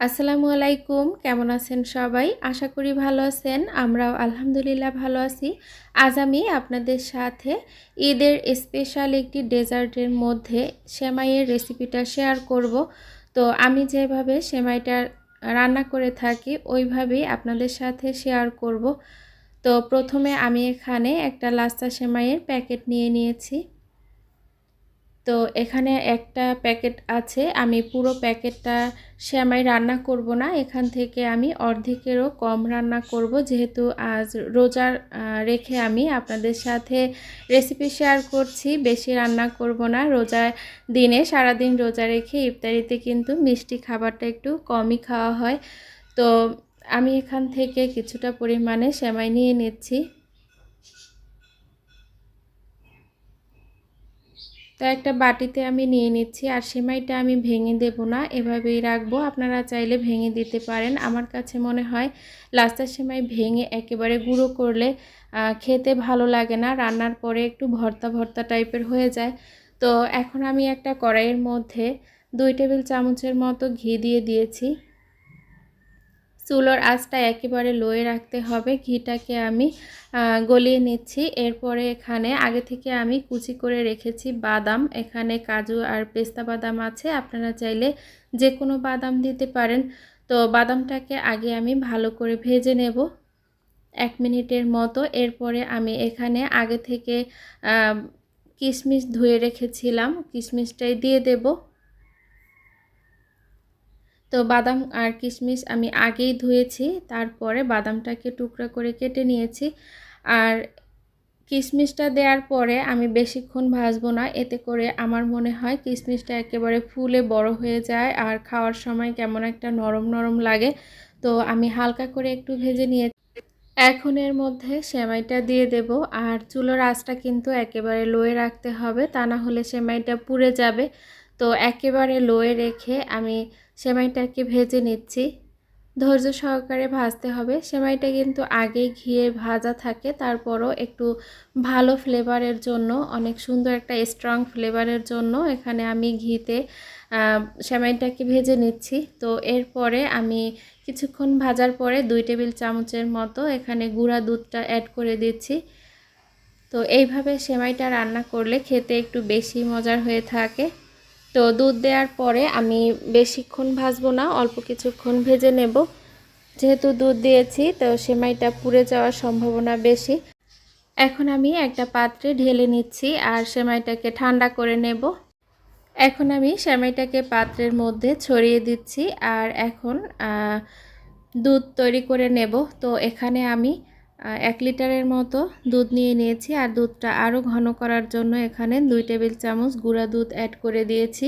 আসসালামু আলাইকুম, কেমন আছেন সবাই? আশা করি ভালো আছেন, আমরাও আলহামদুলিল্লাহ ভালো আছি। আজ আমি আপনাদের সাথে ঈদের স্পেশাল একটি ডেজার্টের মধ্যে সেমাইয়ের রেসিপিটা শেয়ার করব। তো আমি যেভাবে সেমাইটা রান্না করে থাকি, ওইভাবেই আপনাদের সাথে শেয়ার করব। তো প্রথমে আমি এখানে একটা লাস্তা সেমাইয়ের প্যাকেট নিয়ে নিয়েছি। তো এখানে একটা প্যাকেট আছে, আমি পুরো প্যাকেটটা শ্যামাই রান্না করব না, এখান থেকে আমি অর্ধেকেরও কম রান্না করব, যেহেতু আজ রোজার রেখে আমি আপনাদের সাথে রেসিপি শেয়ার করছি, বেশি রান্না করব না রোজার দিনে, সারাদিন রোজা রেখে ইফতারিতে কিন্তু মিষ্টি খাবারটা একটু কমই খাওয়া হয়। তো আমি এখান থেকে কিছুটা পরিমাণে শ্যামাই নিয়ে নিচ্ছি। তো একটা বাটিতে আমি নিয়ে নিচ্ছি, আর সেমাইটা আমি ভেঙে দেব না। এভাবেই রাখব। আপনারা চাইলে ভেঙে দিতে পারেন। আমার কাছে মনে হয় লাস্টার সেমাই ভেঙে একেবারে গুঁড়ো করলে খেতে ভালো লাগে না। রান্নার পরে একটু ভর্তা ভর্তা টাইপের হয়ে যায়। তো এখন আমি একটা কড়াইয়ের মধ্যে দুই টেবিল চামচের মতো ঘি দিয়ে দিয়েছি। চুলোর আঁচটা একেবারে লোয়ে রাখতে হবে। ঘিটাকে আমি গলিয়ে নিচ্ছি। এরপরে এখানে আগে থেকে আমি কুচি করে রেখেছি বাদাম। এখানে কাজু আর পেস্তা বাদাম আছে। আপনারা চাইলে যে কোনো বাদাম দিতে পারেন। তো বাদামটাকে আগে আমি ভালো করে ভেজে নেব এক মিনিটের মতো। এরপরে আমি এখানে আগে থেকে কিশমিশ ধুয়ে রেখেছিলাম। কিশমিশটাই দিয়ে দেবো। তো বাদাম আর কিশমিশ আমি আগেই ধুয়েছি, তারপরে বাদামটাকে টুকরা করে কেটে নিয়েছি। আর কিশমিশটা দেওয়ার পরে আমি বেশিক্ষণ ভাজবো না, এতে করে আমার মনে হয় কিশমিশটা একেবারে ফুলে বড় হয়ে যায় আর খাওয়ার সময় কেমন একটা নরম নরম লাগে। তো আমি হালকা করে একটু ভেজে নিয়ে এখন এর মধ্যে সেমাইটা দিয়ে দেব। আর চুলোর আঁচটা কিন্তু একেবারে লোয়ে রাখতে হবে, তা না হলে সেমাইটা পুড়ে যাবে। তো একেবারে লোয়ে রেখে আমি সেমাইটাকে ভেজে নিচ্ছি। ধৈর্য সহকারে ভাজতে হবে। সেমাইটা কিন্তু আগেই ঘিয়ে ভাজা থাকে, তারপরও একটু ভালো ফ্লেভারের জন্য, অনেক সুন্দর একটা স্ট্রং ফ্লেভারের জন্য এখানে আমি ঘিতে সেমাইটাকে ভেজে নিচ্ছি। তো এরপরে আমি কিছুক্ষণ ভাজার পরে দুই টেবিল চামচের মতো এখানে গুঁড়া দুধটা অ্যাড করে দিচ্ছি। তো এইভাবে সেমাইটা রান্না করলে খেতে একটু বেশি মজার হয়ে থাকে। তো দুধ দেওয়ার পরে আমি বেশিক্ষণ ভাজবো না, অল্প কিছুক্ষণ ভেজে নেব। যেহেতু দুধ দিয়েছি, তো সেমাইটা পুড়ে যাওয়ার সম্ভাবনা বেশি। এখন আমি একটা পাত্রে ঢেলে নিচ্ছি আর সেমাইটাকে ঠান্ডা করে নেব। এখন আমি সেমাইটাকে পাত্রের মধ্যে ছড়িয়ে দিচ্ছি আর এখন দুধ তৈরি করে নেব। তো এখানে আমি এক লিটারের মতো দুধ নিয়ে নিয়েছি আর দুধটা আরও ঘন করার জন্য এখানে দুই টেবিল চামচ গুঁড়া দুধ অ্যাড করে দিয়েছি।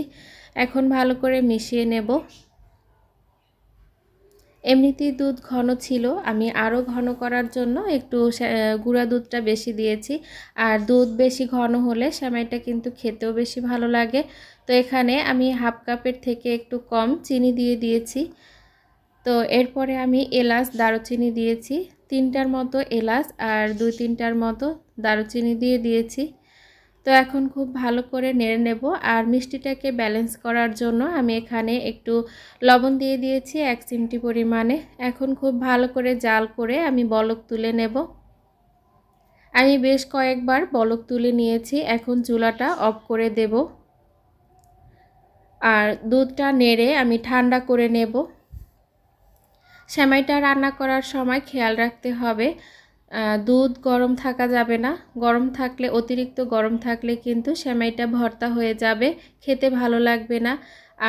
এখন ভালো করে মিশিয়ে নেব। এমনিতেই দুধ ঘন ছিল, আমি আরও ঘন করার জন্য একটু গুঁড়া দুধটা বেশি দিয়েছি। আর দুধ বেশি ঘন হলে সেমাইটা কিন্তু খেতেও বেশি ভালো লাগে। তো এখানে আমি হাফ কাপের থেকে একটু কম চিনি দিয়ে দিয়েছি। তো এরপরে আমি এলাচ, দারুচিনি দিয়েছি। তিনটার মতো এলাচ আর দুই তিনটার মতো দারুচিনি দিয়ে দিয়েছি। তো এখন খুব ভালো করে নেড়ে নেব আর মিষ্টিটাকে ব্যালেন্স করার জন্য আমি এখানে একটু লবণ দিয়ে দিয়েছি এক চিমটি পরিমাণে। এখন খুব ভালো করে জাল করে আমি বলক তুলে নেব। আমি বেশ কয়েকবার বলক তুলে নিয়েছি, এখন চুলাটা অফ করে দেব। আর দুধটা নেড়ে আমি ঠান্ডা করে নেব। সেমাইটা রান্না করার সময় খেয়াল রাখতে হবে। দুধ গরম থাকা যাবে না। গরম থাকলে, অতিরিক্ত গরম থাকলে কিন্তু সেমাইটা ভর্তা হয়ে যাবে, খেতে ভালো লাগবে না।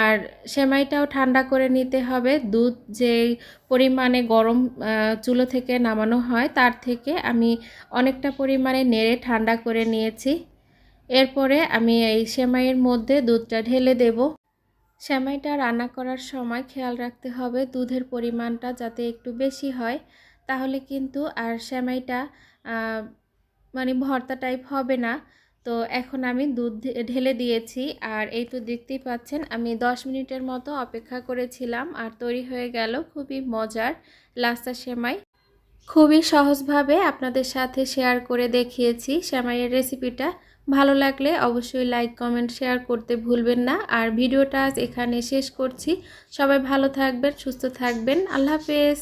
আর সেমাইটাও ঠান্ডা করে নিতে হবে। দুধ যে পরিমাণে গরম চুলো থেকে নামানো হয়, তার থেকে আমি অনেকটা পরিমাণে নেড়ে ঠান্ডা করে নিয়েছি। এরপরে আমি এই সেমাইয়ের মধ্যে দুধটা ঢেলে দেব। সেমাইটা রান্না করার সময় খেয়াল রাখতে হবে দুধের পরিমাণটা যাতে একটু বেশি হয়। তাহলে কিন্তু আর সেমাইটা মানে ভর্তা টাইপ হবে না। তো এখন আমি দুধ ঢেলে দিয়েছি আর এই তো দেখতেই পাচ্ছেন আমি 10 মিনিটের মতো অপেক্ষা করেছিলাম আর তৈরি হয়ে গেল খুবই মজার লাস্তা সেমাই। খুবই সহজভাবে আপনাদের সাথে শেয়ার করে দেখিয়েছি সেমাইয়ের রেসিপিটা ভালো লাগলে অবশ্যই লাইক কমেন্ট শেয়ার করতে ভুলবেন না। আর ভিডিওটা আজ এখানে শেষ করছি। সবাই ভালো থাকবেন, সুস্থ থাকবেন। আল্লাহ হাফেজ।